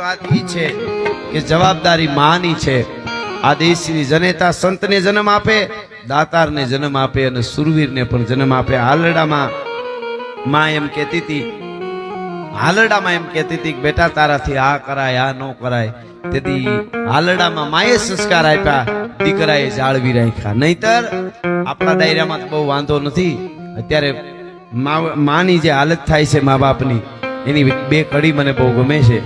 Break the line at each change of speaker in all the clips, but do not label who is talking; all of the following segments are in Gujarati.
વાત એ છે કે જવાબદારી માની છે. આ દેશની જનેતા સંતને જન્મ આપે, દાતારને જન્મ આપે અને સુરવીરને પણ જન્મ આપે. હાલડામાં માં એમ કહેતી હતી હાલડામાં એમ કહેતી હતી કે બેટા તારાથી આ કરાય, આ ન કરાય. તેથી હાલડામાં માએ સંસ્કાર આપ્યા, દીકરાએ જાળવી રાખ્યા. નહીતર આપણા ડાયરામાં બહુ વાંધો નથી. અત્યારે માની જે હાલત થાય છે મા બાપની એની બે કડી મને બહુ ગમે છે.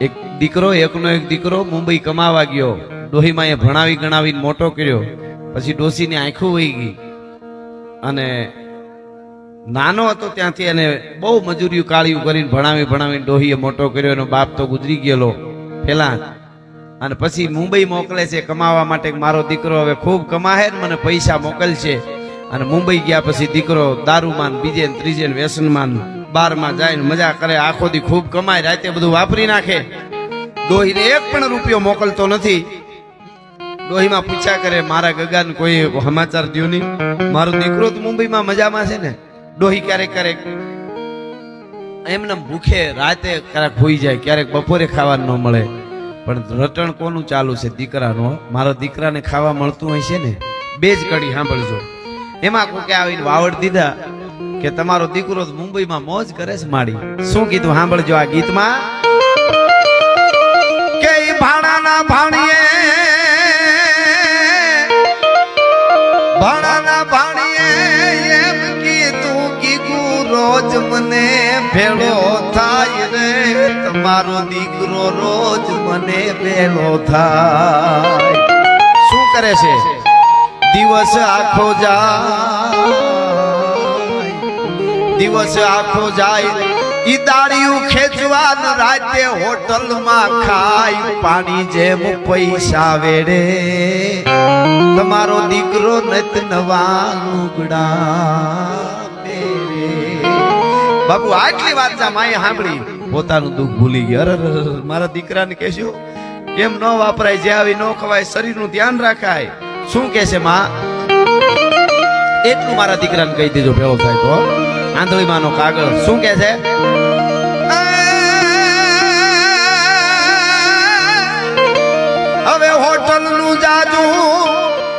એક દીકરો, એકનો એક દીકરો મુંબઈ કમાવા ગયો. ડોહીમાં એ ભણાવી ગણાવીને મોટો કર્યો. પછી ડોસીની આંખું વહી ગઈ. અને નાનો હતો ત્યાંથી એને બહુ મજૂરીયું કાળિયું કરીને ભણાવી ભણાવીને ડોહીએ મોટો કર્યો. એનો બાપ તો ગુજરી ગયેલો પેલા અને પછી મુંબઈ મોકલે છે કમાવા માટે મારો દીકરો હવે ખૂબ કમાહે મને પૈસા મોકલશે. અને મુંબઈ ગયા પછી દીકરો દારૂમાન બીજે ત્રીજે ને વ્યસનમાન બારમાં જાય મજા કરે, આખો દી ખૂબ કમાય, રાતે બધું વાપરી નાખે. ડોહીને એક પણ રૂપિયો મોકલતો નથી. ડોહીમાં પૂછ્યા કરે, મારા ગગાને કોઈ સમાચાર દ્યો નહીં? મારો દીકરો તો મુંબઈમાં મજામાં છે ને? ડોહી ક્યારેક ક્યારેક એમને ભૂખે રાતે ક્યારેક હોઈ જાય, ક્યારેક બપોરે ખાવાનું ન મળે. પણ રટણ કોનું ચાલુ છે દીકરાનો? મારા દીકરાને ખાવા મળતું હોય છે ને? બે જ કડી સાંભળજો. એમાં કોકે આવીને વાવડ દીધા. કે તમારો દીકરો મુંબઈમાં મોજ કરે છે માડી શું કીધું? સાંભળજો આ ગીતમાં. કે ભાણાના ભાણીએ ભાણાના ભાણીએ એમ કીધું કીધું રોજ મને ભેળો થાય રે. તમારો દીકરો રોજ મને ભેળો થાય. શું કરે છે? દિવસ આખો જાય. દિવસ આખો જાય, ઈ દાડિયું ખેંચવા ને રાતે હોટલમાં ખાય, પાણી જેમ પૈસા વેડે. તમારો દીકરો નત નવા લુગડા બાપુ, આટલી વાત માએ સાંભળી. પોતાનું દુઃખ ભૂલી ગયો. અરે મારા દીકરાને કહેશો કેમ ન વાપરાય, જે આવી ન ખવાય, શરીરનું ધ્યાન રાખાય. શું કહેશે માં? એટલું મારા દીકરાને કહી દેજો, ભેળો થાય તો આંધળીમાંનો કાગળ. શું કે છે? હવે હોટલનું જાજુ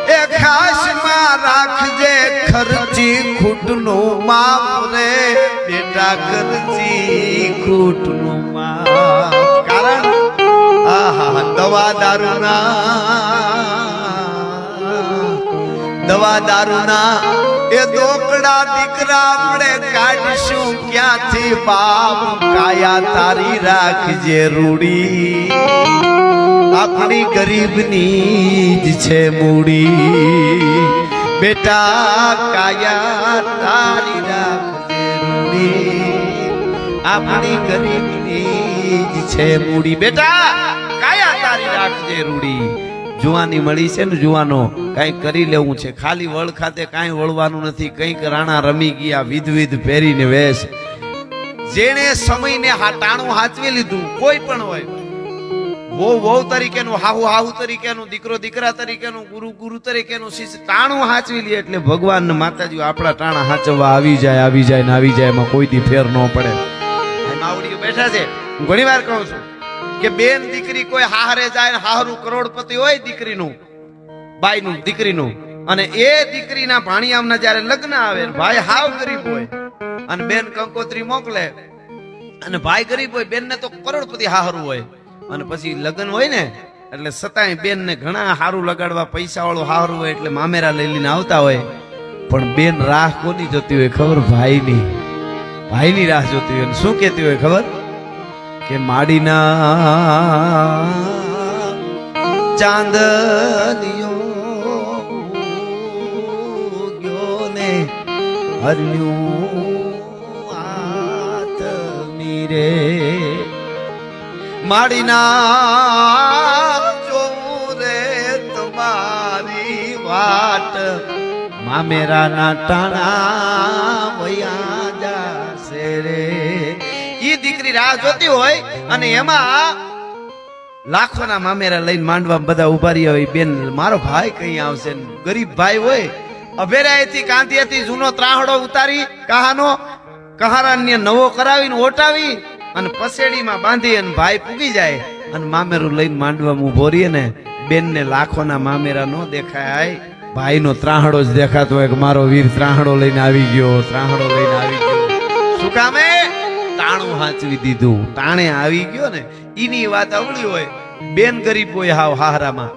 એ ખાસમાં રાખજે ખર્ચી ખૂટનું માપ રે. બેટા, ખર્ચી ખૂટનું માપ. કારણ? આહા, દવા દારૂના. દવા દારૂના. એ દોકડા દીકરા આપણે કાઢશું ક્યાંથી? બાપ કાયા તારી રાખજે રૂડી. આપણી ગરીબની જ છે મૂડી. બેટા કાયા તારી રાખજે રૂડી. આપણી ગરીબની જ છે મૂડી. બેટા કાયા તારી રાખજે રૂડી. જુવાની મળી છે ને, જુવાનો કાંઈક કરી લેવું છે. ખાલી વળ ખાતે કાંઈ વળવાનું નથી. કંઈક રાણા રમી ગયા, વિધ વિધ પહેરીને વેશ. જેણે સમયને ટાણું હાચવી લીધું, કોઈ પણ હોય. વહુ વહુ તરીકેનું, હાહુ હાહુ તરીકેનું, દીકરો, દીકરા તરીકેનું, ગુરુ ગુરુ તરીકેનું શિષ્ય ટાણું હાચવી લે એટલે ભગવાન માતાજી આપણા ટાણા હાચવવા આવી જાય આવી જાય ને આવી જાય, એમાં કોઈ દી ફેર ન પડે. માવડીઓ બેઠા છે. હું ઘણી વાર કહું છું કે બેન દીકરી કોઈ હારે જાય ને હારું કરોડપતિ હોય દીકરીનું, બાઈનું, દીકરીનું. અને એ દીકરીના ભાણિયામના જ્યારે લગ્ન આવે ભાઈ હાવ ગરીબ હોય. અને બેન કંકોત્રી મોકલે. અને ભાઈ ગરીબ હોય બેન ને તો કરોડપતિ હારું હોય. અને પછી લગ્ન હોય ને, એટલે સતાય બેન ને ઘણા હારું લગાડવા પૈસા વાળું હારું હોય એટલે મામેરા લઈ આવતા હોય. પણ બેન રાહ કોની જોતી હોય ખબર? ભાઈની. ભાઈની રાહ જોતી હોય. શું કહેતી હોય ખબર? કે માડીના ચાંદલિયો ગયો ને હર્યું આત મીરે. માડીના જોઉં રે તમારી વાટ, મામેરાના ટાણા દીકરી રાહ જોતી હોય અને એમાં લાખોના મામેરા લઈને માંડવા બધા ઊભા રહ્યા હોય, બેન, મારો ભાઈ કઈ આવશે ગરીબ ભાઈ હોય. અભેરાયથી કાંતિયાથી જૂનો ત્રાહડો ઉતારી, કહાનો, કહારાન્ય નવો કરાવીને ઓટાવી અને પસેડીમાં બાંધી અને ભાઈ પૂગી જાય અને મામેરું લઈને માંડવામાં ઊભો રહીએ ને, બેનને લાખોના મામેરા નો દેખાય. ભાઈનો ત્રાહડો જ દેખાતો હોય કે મારો વીર ત્રાહડો લઈને આવી ગયો, ત્રાહડો લઈને આવી ગયો. શું કામે તાણું હાચવી દીધું. તાણે આવી ગયો ને એની વાત અવળી હોય, બેન ગરીબ હોય હાવ હારામાં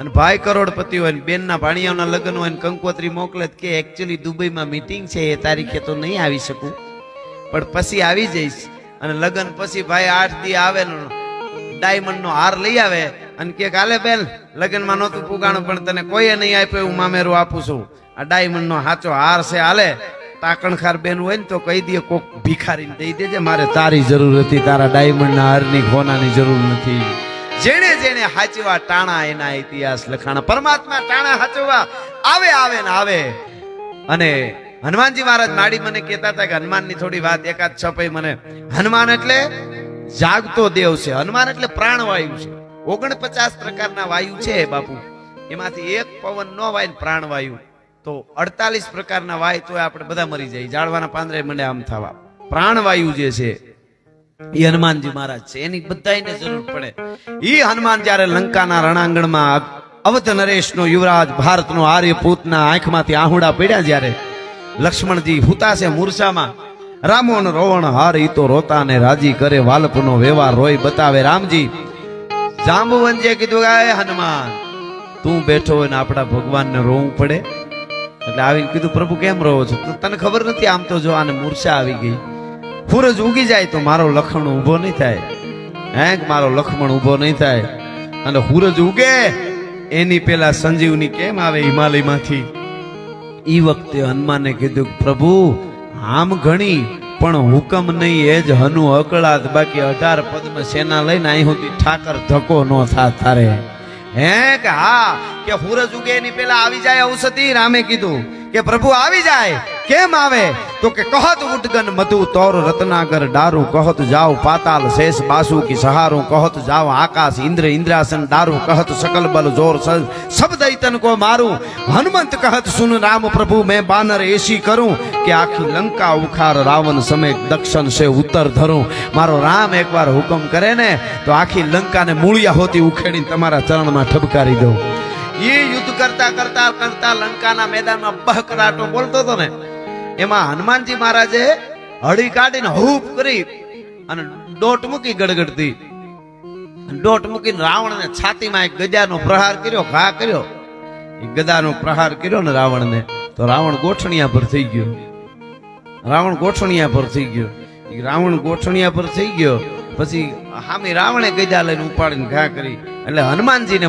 અને ભાઈ કરોડપતિ હોય બેનના ભાણિયાઓના લગ્ન હોય કંકોત્રી મોકલે કે એકચ્યુઅલી દુબઈમાં મીટિંગ છે, એ તારીખે તો નહીં આવી શકું. પણ પછી આવી જઈશ. અને લગ્ન પછી ભાઈ આઠ દી આવે ડાયમંડનો હાર લઈ આવે અને કે કાલે બેન, લગ્નમાં નહોતું પુગાણું, પણ તને કોઈએ નહીં આપ્યું, હું મામેરું આપું છું. આ ડાયમંડ નો સાચો હાર છે, હાલે. તાકણખાર બેન હોય ને તો કહી દે, કોક ભિખારીને દઈ દેજે, મારે તારી જરૂર હતી, તારા ડાયમંડ ના હારની ખોનાની જરૂર નથી. જેણે જેણે હાચવા ટાણા એના ઇતિહાસ લખાણા, પરમાત્મા ટાણા હાચવા, આવે આવે ને આવે. અને હનુમાનજી મહારાજ માડી મને કહેતા હતા કે હનુમાનની થોડી વાત એકાદ છપાઈ મને. હનુમાન એટલે જાગતો દેવ છે, હનુમાન એટલે પ્રાણવાયુ છે. ઓગણપચાસ પ્રકારના વાયુ છે બાપુ. એમાંથી એક પવન ન વાય પ્રાણવાયુ. તો અડતાલીસ પ્રકારના વાય તો આપણે બધા મરી જાય. જાળવાના પાંદરે મને આમ થવા. પ્રાણવાયુ જે છે, એ હનુમાનજી મહારાજ છે. એની બધાને જરૂર પડે. એ હનુમાન જ્યારે લંકાના રણાંગણમાં અવધ નરેશનો યુવરાજ ભારતનો આર્યપૂતના આંખમાંથી આહુડા પડ્યા જ્યારે લક્ષ્મણજી હુતાશે મૂર્છામાં, રામોન રોવણ હાર ઈ તો રોતા ને રાજી કરે, વાલપનો વ્યવહાર રોય બતાવે. રામજી જાંબુવંજે કીધું કે હનુમાન, તું બેઠો હોય ને આપણા ભગવાનને રોવું પડે. એટલે આવીને કીધું, પ્રભુ, કેમ રહો છો? તને ખબર નથી, આમ તો જો આને મૂર્છા આવી ગઈ. સૂરજ ઉગી જાય તો મારો લખણ ઊભો નહીં થાય. હે, મારો લખમણ ઊભો નહીં થાય. અને સૂરજ ઉગે, એની પેલા સંજીવની કેમ આવે હિમાલયમાંથી? ઈ વખતે હનુમાને કીધું, પ્રભુ, આમ ઘણી, પણ હુકમ નહીં, એ જ હનુ અકળાત. બાકી અઢાર પદ્મ સેના લઈને અહીં સુધી ઠાકર ધક્કો ન થા તારે. હે કે હા? કે સૂરજ ઉગે એની પેલા આવી જાય ઔષધિ? રામે કીધું કે પ્રભુ આવી જાય. કેમ આવે? તો કે કહત ઉડગન મધુ તોર રત્નાગર ડારુ, કહત જાવ પાતાલ શેષ બાસુ કી સહારું, કહત જાવ આકાશ ઇન્દ્ર ઇન્દ્રાસન ડારુ, કહત સકલ બલ જોર સબ દૈતન કો મારું. હનુમંત કહત સુન રામ પ્રભુ, મેં બાનર એસી કરું કે આખી લંકા ઉખાર રાવણ સમેત દક્ષિણ સે ઉત્તર ધરું. મારો રામ એકવાર હુકમ કરે ને, તો આખી લંકાને મૂળિયા હોતી ઉખેડીને તમારા ચરણમાં ઠબકારી દઉં. એ યુદ્ધ કરતા કરતા કરતા લંકાના મેદાનમાં બહકરાટો બોલતો હતો ને એમાં હનુમાનજી મહારાજે હળી કાઢીને હૂપ કરી અને દોટ મૂકી ગડગડતી. દોટ મૂકીને રાવણને છાતીમાં એક ગજાનો પ્રહાર કર્યો, ઘા કર્યો. એ ગદાનો પ્રહાર કર્યો ને રાવણને. તો રાવણ ગોઠણિયા પર થઈ ગયો. રાવણ ગોઠણિયા પર થઈ ગયો. રાવણ ગોઠણિયા પર થઈ ગયો. પછી હામી રાવણે ગજા લઈને ઉપાડીને ઘા કરી. એટલે હનુમાનજીને